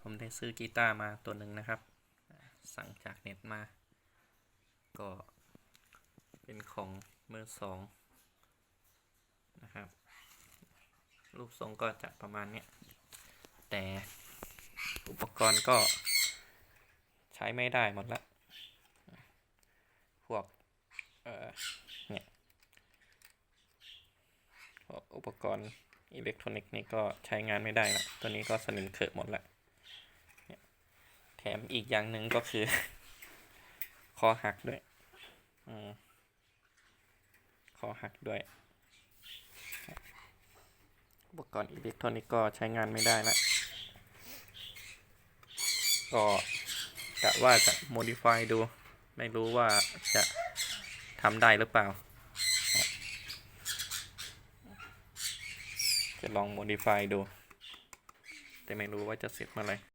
ผมได้ซื้อกีตาร์มาตัวหนึ่งนะครับ สั่งจากเน็ตมา ก็เป็นของมือสองนะครับ รูปทรงก็จะประมาณเนี้ย แต่อุปกรณ์ก็ใช้ไม่ได้หมดละพวกเออเนี่ยพวกอุปกรณ์อิเล็กทรอนิกส์นี่ก็ใช้งานไม่ได้ละตัวนี้ก็สนิมเขอะหมดละ แถมอีกอย่างหนึ่งก็คือ คอหักด้วยอมคอหักด้วย อุปกรณ์อิเล็กทรอนิกส์ก็ใช้งานไม่ได้ละก็กะว่าจะ modify ดู ไม่รู้ว่าจะทำได้หรือเปล่า จะลอง modify ดู แต่ไม่รู้ว่าจะเสร็จเมื่อไหร่